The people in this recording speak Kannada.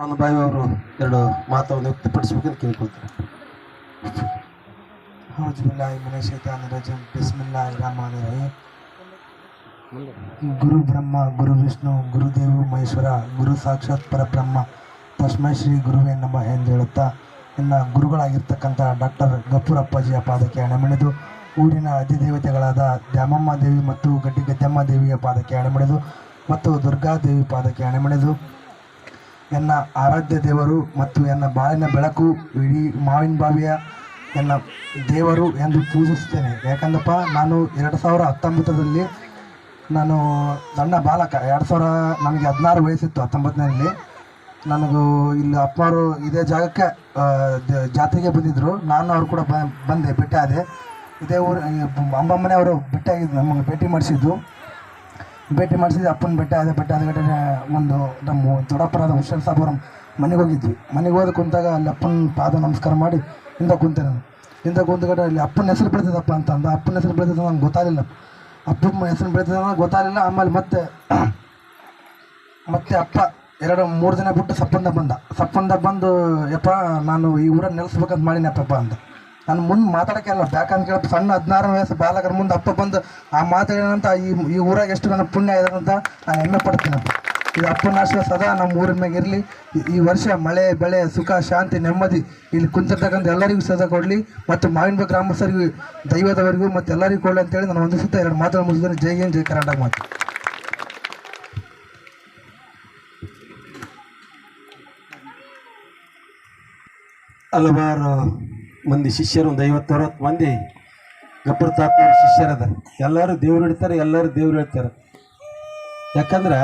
ನಾನು ಬಾಯಿ ಅವರು ಎರಡು ಮಾತನ್ನು ವ್ಯಕ್ತಪಡಿಸಬೇಕಂತ ಕೇಳ್ಕೊಳ್ತಾರೆ ಹೌಜುಬಿಲ್ಲಾಹಿ ಮಿನಶ್ ಶೈತಾನಿರ್ ರಜೀಮ್. ರಹೀಮ್. ಗುರು ಬ್ರಹ್ಮ, ಗುರು ವಿಷ್ಣು ಗುರುದೇವ ಮಹೇಶ್ವರ, ಗುರು ಸಾಕ್ಷಾತ್ ಪರಬ್ರಹ್ಮ, ತಸ್ಮೈ ಶ್ರೀ ಗುರುವೇ ನಮ್ಮ ಎಂದು ಹೇಳುತ್ತಾ, ಇನ್ನು ಗುರುಗಳಾಗಿರ್ತಕ್ಕಂಥ ಡಾಕ್ಟರ್ ಗಫೂರ್ ಪಾದಕ್ಕೆ ಹಣಮಿಡಿದು ಊರಿನ ಅಧಿದೇವತೆಗಳಾದ ದ್ಯಾಮಮ್ಮ ದೇವಿ ಮತ್ತು ಗಡ್ಡಿ ಗದ್ದಮ್ಮ ದೇವಿಯ ಪಾದಕ್ಕೆ ಹಣಮಿಡಿದು ಮತ್ತು ದುರ್ಗಾದೇವಿ ಪಾದಕ್ಕೆ ಹಣಮಿಡಿದು ಎನ್ನ ಆರಾಧ್ಯ ದೇವರು ಮತ್ತು ಎನ್ನ ಬಾಳಿನ ಬೆಳಕು ಇಡೀ ಮಾವಿನ ಬಾವಿಯ ಎನ್ನ ದೇವರು ಎಂದು ಪೂಜಿಸ್ತೇನೆ ಯಾಕಂದಪ್ಪ ನಾನು ಎರಡು ಸಾವಿರ ಹತ್ತೊಂಬತ್ತರಲ್ಲಿ ನಾನು ಸಣ್ಣ ಬಾಲಕ, ಎರಡು ಸಾವಿರ ನನಗೆ ಹದಿನಾರು ವಯಸ್ಸಿತ್ತು ಹತ್ತೊಂಬತ್ತನಲ್ಲಿ ನನಗೂ ಇಲ್ಲಿ ಅಪ್ಪವರು ಇದೇ ಜಾಗಕ್ಕೆ ಜಾತ್ರೆಗೆ ಬಂದಿದ್ದರು ನಾನು ಅವ್ರು ಕೂಡ ಬಂದೆ, ಭೇಟಿ ಆದೆ. ಇದೇ ಊರು ಅಂಬಮ್ಮನೆ ಅವರು ಭೇಟಿಯಾಗಿದ್ದು ನಮಗೆ ಭೇಟಿ ಮಾಡಿಸಿದ್ದು. ಭೇಟಿ ಮಾಡಿಸಿದ್ವಿ, ಅಪ್ಪನ ಬೆಟ್ಟ, ಅದೇ ಬೆಟ್ಟ ಅದೇ ಬೆಟ್ಟ ಒಂದು ನಮ್ಮ ದೊಡ್ಡಪ್ಪರಾದ ಹುಷಾರ್ ಸಾಬ್ ಮನೆಗೆ ಹೋಗಿದ್ವಿ. ಮನೆಗೆ ಹೋದ ಕುಂತಾಗ ಅಲ್ಲಿ ಅಪ್ಪನ ಪಾದ ನಮಸ್ಕಾರ ಮಾಡಿ ಹಿಂದೆ ಕುಂತೆ ನಾನು. ಹಿಂದೆ ಕುಂತ ಕಡೆ ಅಲ್ಲಿ ಅಪ್ಪನ ಹೆಸರು ಬೆಳೆದಿದ್ದಪ್ಪ ಅಂತ ಅಂದ ಅಪ್ಪನ ಹೆಸರು ಬೆಳೆದಿದ್ದ ನಂಗೆ ಗೊತ್ತಾಗಲಿಲ್ಲ. ಅಪ್ಪನ ಹೆಸರು ಬೆಳೆದಿದ್ದ ಗೊತ್ತಾಗಲಿಲ್ಲ. ಆಮೇಲೆ ಮತ್ತೆ ಮತ್ತೆ ಅಪ್ಪ ಎರಡು, ಮೂರು ದಿನ ಬಿಟ್ಟು ಸಪ್ಪಂದ ಬಂದ. ಸಪ್ಪಂದ ಬಂದು, ಯಪ್ಪ, ನಾನು ಈ ಊರಲ್ಲಿ ನೆಲೆಸ್ಬೇಕಂತ ಮಾಡಿನಪ್ಪ ಅಂತ. ನಾನು ಮುಂದೆ ಮಾತಾಡೋಕೆ ಅಲ್ಲ ಯಾಕಂತ ಕೇಳಿ ಸಣ್ಣ ಹದಿನಾರು ವಯಸ್ಸು ಬಾಲಕರ ಮುಂದೆ ಅಪ್ಪ ಬಂದು ಆ ಮಾತಾಡಿದಂತ ಈ ಈ ಊರಾಗ ಎಷ್ಟು ನನ್ನ ಪುಣ್ಯ ಇದೆ ಅಂತ ನಾನು ಹೆಮ್ಮೆ ಪಡ್ತೀನಿ ಈ ಅಪ್ಪನ ಆಶ್ರಯ ಸದಾ ನಮ್ಮ ಊರಿನ ಮ್ಯಾಗ ಇರಲಿ. ಈ ವರ್ಷ ಮಳೆ, ಬೆಳೆ, ಸುಖ, ಶಾಂತಿ, ನೆಮ್ಮದಿ ಇಲ್ಲಿ ಕುಂತಿರ್ತಕ್ಕಂಥ ಎಲ್ಲರಿಗೂ ಸದಾ ಕೊಡಲಿ. ಮತ್ತು ಮಾವಿನ ಗ್ರಾಮಸ್ಥರಿಗೂ, ದೈವದವರಿಗೂ ಮತ್ತು ಎಲ್ಲರಿಗೂ ಕೊಡಲಿ ಅಂತೇಳಿ ನಾನು ಒಂದು ಸುತ್ತ ಎರಡು ಮಾತನ್ನು ಮುಗಿಸಿದ್ರೆ ಜೈ ಹಿಂದ್, ಜೈ ಕರ್ನಾಟಕ ಮಾತು. ಹಲವಾರು ಮಂದಿ ಶಿಷ್ಯರು ಒಂದು ಐವತ್ತು ಅರವತ್ತು ಮಂದಿ ಗಬ್ಬರ್ ತಾತನವ್ರ ಶಿಷ್ಯರದ ಎಲ್ಲರೂ ದೇವ್ರು ಇಡ್ತಾರೆ, ಎಲ್ಲರೂ ದೇವ್ರು ಹೇಳ್ತಾರೆ. ಯಾಕಂದ್ರೆ